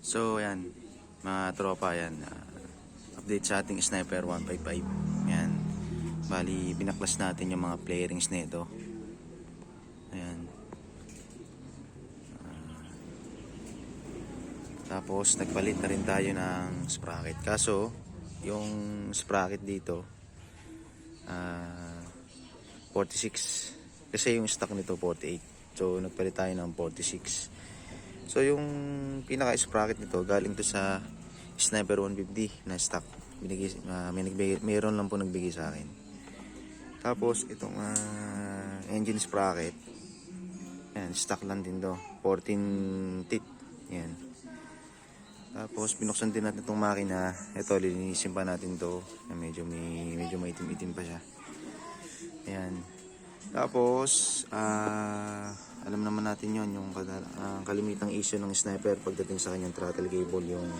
So, yan. Mga tropa, yan. ah, update sa ating Sniper 155. Yan. Bali, pinaklas natin yung mga playerings nito. Ayan. Ah, tapos, nagpalit na rin tayo ng sprocket. Kaso, yung sprocket dito, ah 46. Kasi yung stock nito 48. So, nagpalit tayo ng 46. So yung pinaka sprocket nito galing to sa Sniper 150 na stock. Binigay ah, may nagbigay, mayroon lang po nagbigay sa akin. Tapos itong ah, engine sprocket. Yan, stock lang din to. 14 teeth. Yan. Tapos binuksan din natin itong makina. Ito lilinisin pa natin to. Medyo may medyo maitim-itim pa siya. Ayan. Tapos, ah, alam naman natin yon yung ah, kalimitang issue ng sniper pagdating sa kanyang throttle cable yung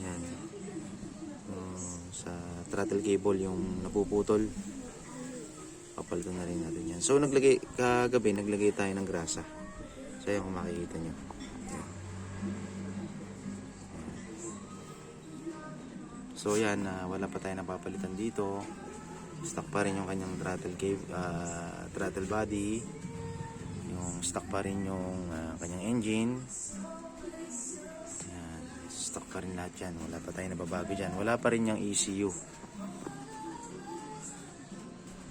ayan. Yung sa throttle cable yung napuputol. Papalitan na rin natin yan. So naglagay kagabi naglagay tayo ng grasa. So yan kung makikita nyo. Ayan. so yan ah, wala pa tayo napapalitan dito. Stock pa rin yung kanyang throttle cable ah, throttle body yung stock pa rin yung ah, kanyang engine Ayan, stock pa rin lahat yan wala pa tayo nababago dyan wala pa rin yung ECU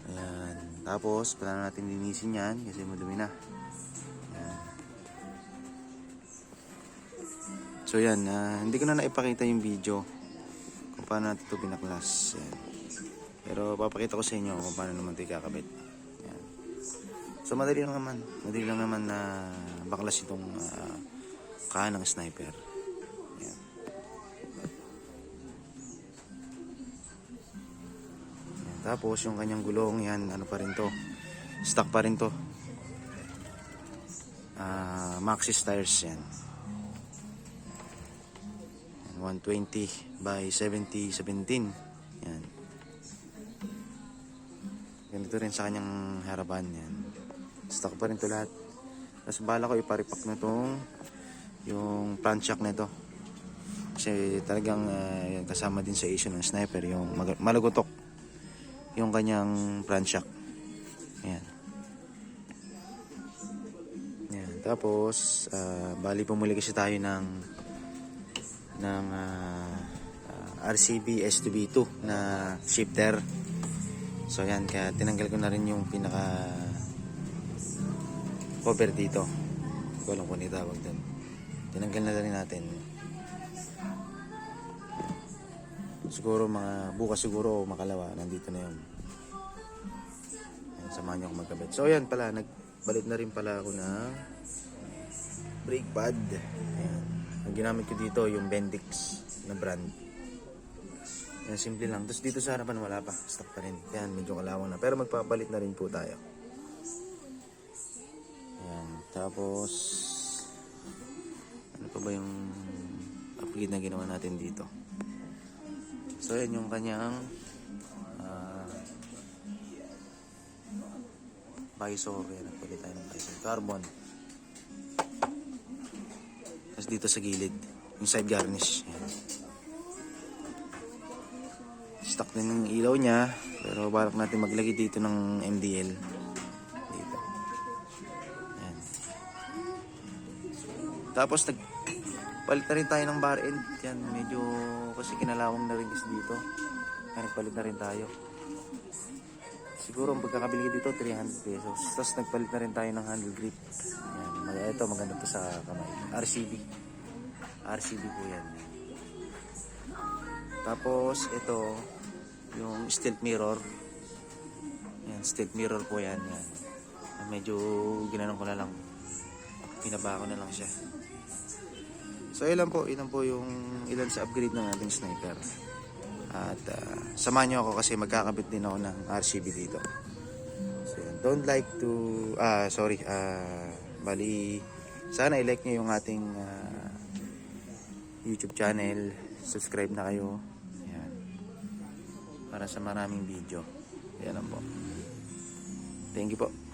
Ayan. tapos pala natin linisin yan kasi madumi na Ayan. so yan ah, hindi ko na naipakita yung video kung paano natin ito pinaklas pero papakita ko sa inyo kung paano naman ito ikakabit Ayan. So madali lang naman. Madali lang naman na baklas itong uh, kahan ng sniper. Ayan. Ayan. Tapos yung kanyang gulong yan, ano pa rin to. Stock pa rin to. Ah, Maxxis tires yan. Ayan, 120 by 70 17. Yan. Ganito rin sa kanyang harapan yan. Stock pa rin to lahat. Tapos bala ko iparipak na tong yung shock na ito. Kasi talagang yan, kasama din sa issue ng sniper yung malagotok yung kanyang shock. Ayan. Ayan. Tapos ah, bali pumuli kasi tayo ng ng ah, ah, RCB S2B2 na shifter. So yan, kaya tinanggal ko na rin yung pinaka cover dito. Hindi ko alam kung ano tawag doon. Tinanggal na rin natin. Siguro mga bukas siguro o makalawa nandito na yun. Ayan, samahan niyo ako magkabit. So ayan pala, nagbalik na rin pala ako ng brake pad. Ayan. Ang ginamit ko dito yung Bendix na brand. Yan, simple lang. Tapos dito sa harapan wala pa. Stock pa rin. Yan, medyo kalawang na. Pero magpapalit na rin po tayo. Tapos, ano pa ba yung upgrade na ginawa natin dito? So, yan yung kanyang ah visor. Yan, nagpalit tayo ng visor. Carbon. Tapos dito sa gilid, yung side garnish. Yan. Stock din ng ilaw niya, pero balak natin maglagay dito ng MDL. Tapos nagpalit na rin tayo ng bar end. Yan, medyo kasi kinalawang na rin kasi dito. Kaya nagpalit na rin tayo. Siguro ang pagkakabili dito 300 pesos. Tapos nagpalit na rin tayo ng handle grip. Yan, mag- ito maganda to sa kamay. RCB. RCB po yan. Tapos ito yung stealth mirror. Yan, stealth mirror po yan. yan. Medyo ginanong ko na lang. Pinaba ko na lang siya. So ilan po, ilan po yung ilan sa upgrade ng ating sniper. At ah, samahan nyo ako kasi magkakabit din ako ng RCB dito. So yan. Don't like to, ah sorry, ah bali, sana i-like nyo yung ating ah, YouTube channel. Subscribe na kayo. Yan. Para sa maraming video. Yan lang po. Thank you po.